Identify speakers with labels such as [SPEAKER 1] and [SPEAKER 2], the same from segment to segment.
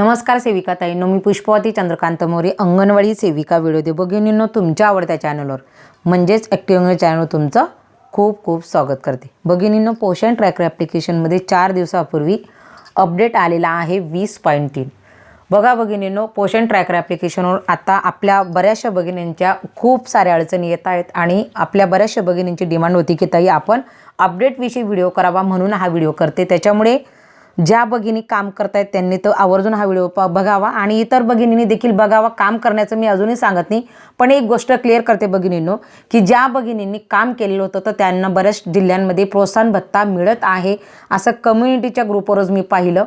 [SPEAKER 1] नमस्कार सेविका ताईंनो मी पुष्पवती चंद्रकांत मोरे अंगणवाडी सेविका व्हिडिओ दे भगिनींनो तुमच्या आवडत्या चॅनलवर म्हणजेच ॲक्टिव्ह चॅनल तुमचं खूप खूप स्वागत करते. भगिनींनो पोषण ट्रॅकर ॲप्लिकेशनमध्ये चार दिवसापूर्वी अपडेट आलेला आहे वीस पॉईंट तीन. बघा भगिनींनो पोषण ट्रॅकर ॲप्लिकेशनवर आता आपल्या बऱ्याचशा भगिनींच्या खूप साऱ्या अडचणी येत आहेत आणि आपल्या बऱ्याचशा भगिनींची डिमांड होती की ताई आपण अपडेटविषयी व्हिडिओ करावा म्हणून हा व्हिडिओ करते. त्याच्यामुळे ज्या भगिनी काम करतायत त्यांनी तर आवर्जून हा व्हिडिओ प बघावा आणि इतर भगिनींनी देखील बघावा. काम करण्याचं मी अजूनही सांगत नाही. पण एक गोष्ट क्लिअर करते भगिनींनो की ज्या भगिनींनी काम केलेलं होतं तर त्यांना बऱ्याच जिल्ह्यांमध्ये प्रोत्साहन भत्ता मिळत आहे असं कम्युनिटीच्या ग्रुपवरच मी पाहिलं.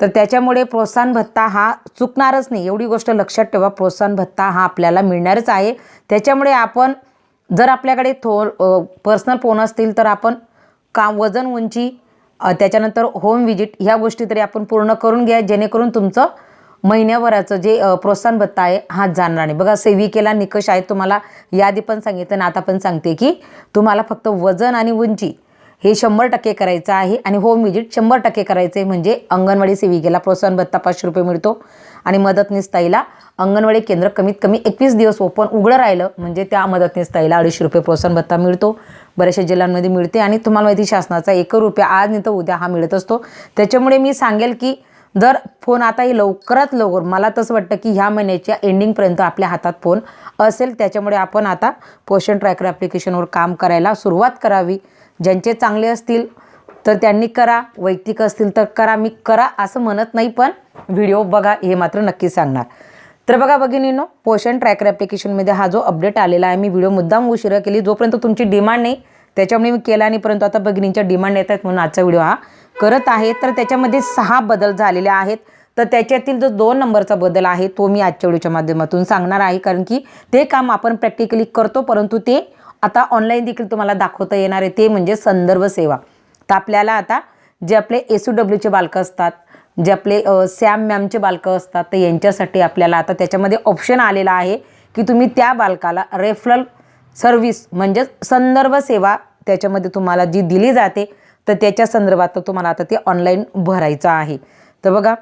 [SPEAKER 1] तर त्याच्यामुळे प्रोत्साहन भत्ता हा चुकणारच नाही. एवढी गोष्ट लक्षात ठेवा प्रोत्साहन भत्ता हा आपल्याला मिळणारच आहे. त्याच्यामुळे आपण जर आपल्याकडे थो पर्सनल फोन असतील तर आपण काम वजन उंची त्याच्यानंतर होम विजिट ह्या गोष्टी तरी आपण पूर्ण करून घ्या जेणेकरून तुमचं महिन्याभराचं जे प्रोत्साहन भत्ता आहे हा जाणार नाही. बघा सेविकेला निकष आहेत तुम्हाला यादी पण सांगितलं आणि आता पण सांगते की तुम्हाला फक्त वजन आणि उंची हे शंभर टक्के करायचं आहे आणि होम विजिट शंभर टक्के करायचं आहे म्हणजे अंगणवाडी सेविकेला प्रोत्साहन भत्ता पाचशे रुपये मिळतो. आणि मदतनीस ताईला अंगणवाडी केंद्र कमीत कमी एकवीस दिवस ओपन उघडं राहिलं म्हणजे त्या मदतनीस ताईला अडीचशे रुपये प्रोत्साहन भत्ता मिळतो बऱ्याचशा जिल्ह्यांमध्ये मिळते. आणि तुम्हाला माहिती शासनाचा एक रुपया आज नाही तर उद्या हा मिळत असतो. त्याच्यामुळे मी सांगेल की जर फोन आताही लवकरात लवकर मला तसं वाटतं की ह्या महिन्याच्या एंडिंगपर्यंत आपल्या हातात फोन असेल. त्याच्यामुळे आपण आता पोषण ट्रॅकर ॲप्लिकेशनवर काम करायला सुरुवात करावी. ज्यांचे चांगले असतील तर त्यांनी करा वैयक्तिक असतील तर करा मी करा असं म्हणत नाही पण व्हिडिओ बघा हे मात्र नक्की सांगणार. तर बघा भगिनीनो पोषण ट्रॅकर ॲप्लिकेशनमध्ये हा जो अपडेट आलेला आहे मी व्हिडिओ मुद्दाम उशिरा केली. जोपर्यंत तुमची डिमांड नाही त्याच्यामुळे मी केला नाही परंतु आता भगिनींच्या डिमांड येत आहेत म्हणून आजचा व्हिडिओ हा करत आहे. तर त्याच्यामध्ये सहा बदल झालेले आहेत. तर त्याच्यातील जो दोन नंबरचा बदल आहे तो मी आजच्या व्हिडिओच्या माध्यमातून सांगणार आहे कारण की ते काम आपण प्रॅक्टिकली करतो परंतु ते आता ऑनलाईन देखील तुम्हाला दाखवता येणार आहे. ते म्हणजे संदर्भ सेवा. तर आपल्याला आता जे आपले एस यू डब्ल्यूचे बालकं असतात जे आपले सॅम मॅमचे बालकं असतात तर यांच्यासाठी आपल्याला आता त्याच्यामध्ये ऑप्शन आलेला आहे की तुम्ही त्या बालकाला रेफरल सर्व्हिस म्हणजेच संदर्भ सेवा त्याच्यामध्ये तुम्हाला जी दिली जाते तर त्याच्या संदर्भात तुम्हाला आता ते ऑनलाईन भरायचं आहे. तर बघा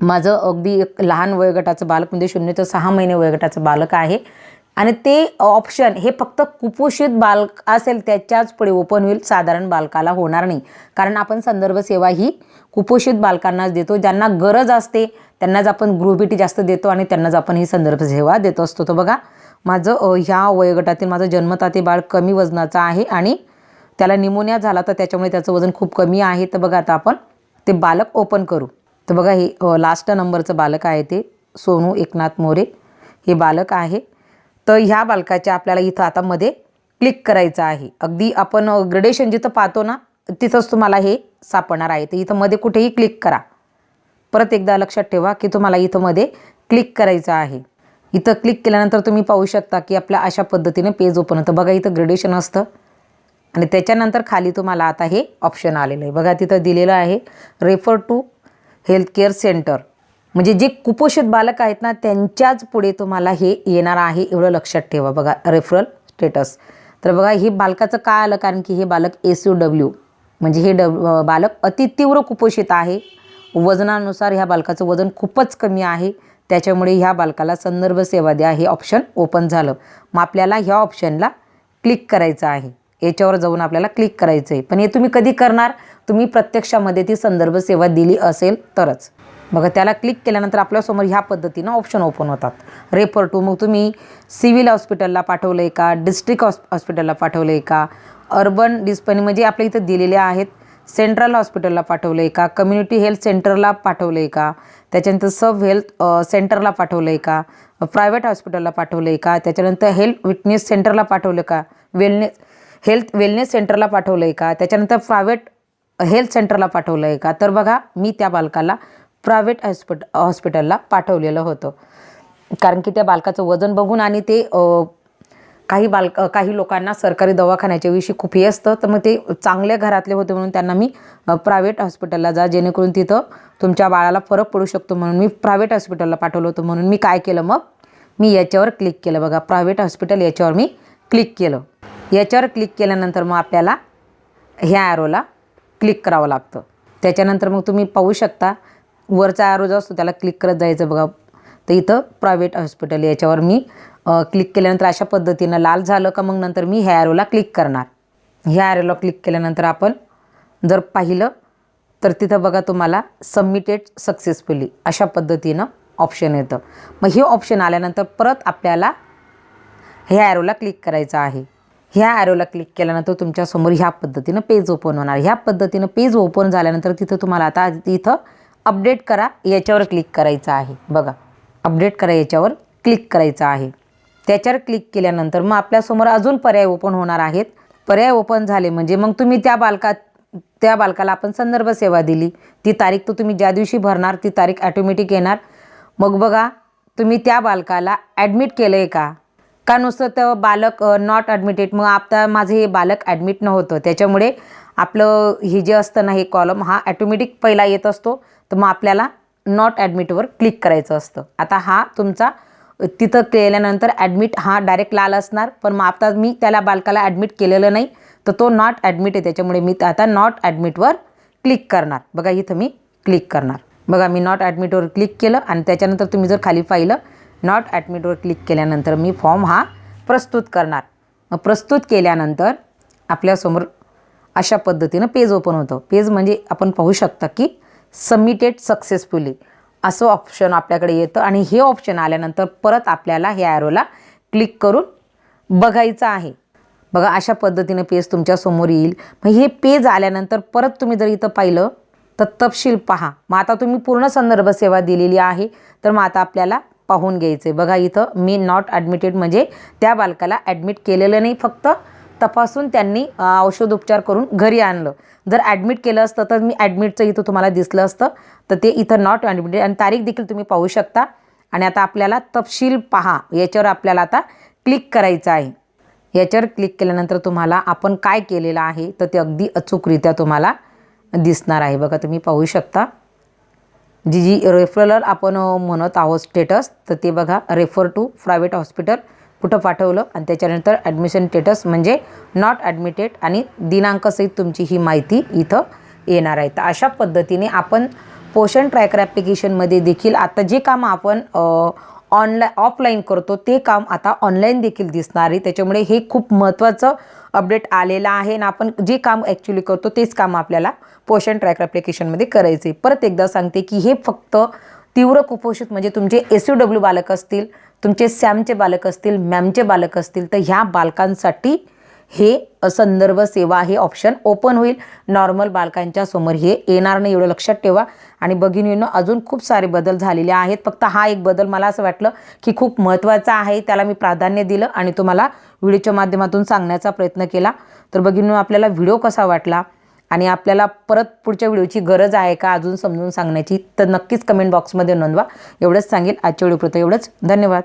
[SPEAKER 1] माझं अगदी एक लहान वयोगटाचं बालक म्हणजे शून्य ते सहा महिने वयोगटाचं बालक आहे. आणि ते ऑप्शन हे फक्त कुपोषित बालक असेल त्याच्याच पुढे ओपन होईल साधारण बालकाला होणार नाही. कारण आपण संदर्भ सेवा ही कुपोषित बालकांनाच देतो. ज्यांना गरज असते त्यांनाच आपण गृहभेटी जास्त देतो आणि त्यांनाच आपण ही संदर्भ सेवा देत असतो. तर बघा माझं ह्या वयोगटातील माझं जन्मता ते बाळ कमी वजनाचं आहे आणि त्याला निमोनिया झाला तर त्याच्यामुळे त्याचं वजन खूप कमी आहे. तर बघा आता आपण ते बालक ओपन करू. तर बघा हे लास्ट नंबरचं बालक आहे ते सोनू एकनाथ मोरे. हे बालक आहे. तर ह्या बालकाच्या आपल्याला इथं आता मध्ये क्लिक करायचं आहे. अगदी आपण ग्रेडेशन जिथं पाहतो ना तिथंच तुम्हाला हे सापडणार आहे. तर इथं मध्ये कुठेही क्लिक करा. परत एकदा लक्षात ठेवा की तुम्हाला इथं मध्ये क्लिक करायचं आहे. इथं क्लिक केल्यानंतर तुम्ही पाहू शकता की आपल्या अशा पद्धतीने पेज ओपन होतं. बघा इथं ग्रेडेशन असतं. आणि त्याच्यानंतर खाली तुम्हाला आता हे ऑप्शन आलेलं आहे. बघा तिथं दिलेलं आहे refer to health care centre म्हणजे जे कुपोषित बालक आहेत ना त्यांच्याच पुढे तुम्हाला हे येणार आहे एवढं लक्षात ठेवा. बघा रेफरल स्टेटस तर बघा हे बालकाचं काय आलं? कारण की हे बालक एस यू डब्ल्यू म्हणजे हे डब बालक अति तीव्र कुपोषित आहे. वजनानुसार ह्या बालकाचं वजन खूपच कमी आहे. त्याच्यामुळे ह्या बालकाला संदर्भ सेवा द्या. हे ऑप्शन ओपन झालं. मग आपल्याला ह्या ऑप्शनला क्लिक करायचं आहे. याच्यावर जाऊन आपल्याला क्लिक करायचं आहे पण हे तुम्ही कधी करणार? तुम्ही प्रत्यक्षामध्ये ती संदर्भ सेवा दिली असेल तरच. बघा त्याला क्लिक केल्यानंतर आपल्यासमोर ह्या पद्धतीनं ऑप्शन ओपन होतात. रेफर टू मग तुम्ही सिव्हिल हॉस्पिटलला पाठवलं आहे का? डिस्ट्रिक्ट हॉस् हॉस्पिटलला पाठवलं आहे का? अर्बन डिस्पनी म्हणजे आपल्या इथं दिलेले आहेत. सेंट्रल हॉस्पिटलला पाठवलं आहे का? कम्युनिटी हेल्थ सेंटरला पाठवलं आहे का? त्याच्यानंतर सब हेल्थ सेंटरला पाठवलं आहे का? प्रायव्हेट हॉस्पिटलला पाठवलं आहे का? त्याच्यानंतर हेल्थ विटनेस सेंटरला पाठवलं का? वेलनेस हेल्थ वेलनेस सेंटरला पाठवलं आहे का? त्याच्यानंतर प्रायव्हेट हेल्थ सेंटरला पाठवलं आहे का? तर बघा मी त्या बालकाला प्रायव्हेट हॉस्पिट हॉस्पिटलला पाठवलेलं होतं. कारण की त्या बालकाचं वजन बघून आणि ते काही बालक काही लोकांना सरकारी दवाखान्याच्या विषयी खूप हे असतं. तर मग ते चांगल्या घरातले होते म्हणून त्यांना मी प्रायव्हेट हॉस्पिटलला जा जेणेकरून तिथं तुमच्या बाळाला फरक पडू शकतो म्हणून मी प्रायव्हेट हॉस्पिटलला पाठवलं होतं म्हणून मी काय केलं मग? मी याच्यावर क्लिक केलं बघा. प्रायव्हेट हॉस्पिटल याच्यावर मी क्लिक केलं. याच्यावर क्लिक केल्यानंतर मग आपल्याला ह्या ॲरोला क्लिक करावं लागतं. त्याच्यानंतर मग तुम्ही पाहू शकता वरचा ॲरो जो असतो त्याला क्लिक करत जायचं बघा. तर इथं प्रायव्हेट हॉस्पिटल याच्यावर मी क्लिक केल्यानंतर अशा पद्धतीनं लाल झालं का मग नंतर मी ह्या ॲरोला क्लिक करणार. ह्या ॲरोला क्लिक केल्यानंतर आपण जर पाहिलं तर तिथं बघा तुम्हाला सबमिटेड सक्सेसफुली अशा पद्धतीनं ऑप्शन येतं. मग हे ऑप्शन आल्यानंतर परत आपल्याला ह्या ॲरोला क्लिक करायचं आहे. ह्या ॲरोला क्लिक केल्यानंतर तुमच्यासमोर ह्या पद्धतीनं पेज ओपन होणार. ह्या पद्धतीनं पेज ओपन झाल्यानंतर तिथं तुम्हाला आता इथं अपडेट करा याच्यावर क्लिक करायचं आहे. बघा अपडेट करा याच्यावर क्लिक करायचं आहे. त्याच्यावर क्लिक केल्यानंतर मग आपल्यासमोर अजून पर्याय ओपन होणार आहेत. पर्याय ओपन झाले म्हणजे मग तुम्ही त्या बालकात त्या बालकाला आपण संदर्भ सेवा दिली. ती तारीख तर तुम्ही ज्या दिवशी भरणार ती तारीख ॲटोमॅटिक येणार. मग बघा तुम्ही त्या बालकाला ॲडमिट केलं आहे का? का नुसतं तर बालक नॉट ॲडमिटेड मग आता माझे हे बालक ॲडमिट नव्हतं. त्याच्यामुळे आपलं हे जे असतं ना हे कॉलम हा ॲटोमॅटिक पहिला येत असतो. तर मग आपल्याला नॉट ॲडमिटवर क्लिक करायचं असतं. आता हा तुमचा तिथं केल्यानंतर ॲडमिट हा डायरेक्ट लाल असणार. पण मग आता मी त्याला बालकाला ॲडमिट केलेलं नाही. तर तो नॉट ॲडमिट आहे. त्याच्यामुळे मी आता नॉट ॲडमिटवर क्लिक करणार. बघा इथं मी क्लिक करणार. बघा मी नॉट ॲडमिटवर क्लिक केलं आणि त्याच्यानंतर तुम्ही जर खाली पाहिलं नॉट ॲडमिटवर क्लिक केल्यानंतर मी फॉर्म हा प्रस्तुत करणार. प्रस्तुत केल्यानंतर आपल्यासमोर अशा पद्धतीनं पेज ओपन होतं. पेज म्हणजे आपण पाहू शकता की सबमिटेड सक्सेसफुली असं ऑप्शन आपल्याकडे येतं आणि हे ऑप्शन आल्यानंतर परत आपल्याला ह्या ॲरोला क्लिक करून बघायचं आहे. बघा अशा पद्धतीनं पेज तुमच्यासमोर येईल. मग हे पेज आल्यानंतर परत तुम्ही जर इथं पाहिलं तर तपशील पहा. मग आता तुम्ही पूर्ण संदर्भ सेवा दिलेली आहे तर मग आता आपल्याला पाहून घ्यायचं आहे बघा इथं मी नॉट ॲडमिटेड म्हणजे त्या बालकाला ॲडमिट केलेलं नाही फक्त. तपासून त्यांनी औषधोपचार करून घरी आणलं. जर ॲडमिट केलं असतं तर मी ॲडमिटचं इथं तुम्हाला दिसलं असतं. तर ते इथं नॉट ॲडमिटेड आणि तारीख देखील तुम्ही पाहू शकता. आणि आता आपल्याला तपशील पहा. याच्यावर आपल्याला आता क्लिक करायचं आहे. याच्यावर क्लिक केल्यानंतर तुम्हाला आपण काय केलेलं आहे तर ते अगदी अचूकरित्या तुम्हाला दिसणार आहे. बघा तुम्ही पाहू शकता. जी जी रेफरल आपण म्हणत आहोत स्टेटस तर ते बघा रेफर टू प्रायव्हेट हॉस्पिटल कुठं पाठवलं आणि त्याच्यानंतर ॲडमिशन स्टेटस म्हणजे नॉट ॲडमिटेड आणि दिनांकसहित तुमची ही माहिती इथं येणार आहे. तर अशा पद्धतीने आपण पोषण ट्रॅकर ॲप्लिकेशनमध्ये देखील आता जे काम आपण ऑनलाईन ऑफलाईन करतो ते काम आता ऑनलाईन देखील दिसणार आहे. त्याच्यामुळे हे खूप महत्त्वाचं अपडेट आलेलं आहे आणि आपण जे काम ॲक्च्युली करतो तेच काम आपल्याला पोषण ट्रॅकर ॲप्लिकेशनमध्ये करायचे परत एकदा सांगते की हे फक्त तीव्र कुपोषित म्हणजे तुमचे एस यू डब्ल्यू बालक असतील तुमचे सॅमचे बालक असतील मॅमचे बालक असतील तर ह्या बालकांसाठी हे संदर्भ सेवा हे ऑप्शन ओपन होईल. नॉर्मल बालकांच्या समोर हे येणार नाही एवढं लक्षात ठेवा. आणि बघिनीनं अजून खूप सारे बदल झालेले आहेत. फक्त हा एक बदल मला असं वाटलं की खूप महत्त्वाचा आहे त्याला मी प्राधान्य दिलं आणि तुम्हाला व्हिडिओच्या माध्यमातून सांगण्याचा प्रयत्न केला. तर बघिनीनं आपल्याला व्हिडिओ कसा वाटला? आणि आपल्याला परत पुढच्या व्हिडिओची गरज आहे का अजून समजून सांगण्याची तर नक्कीच कमेंट बॉक्समध्ये नोंदवा. एवढंच सांगेल. आजच्या व्हिडिओपुरतं एवढंच. धन्यवाद.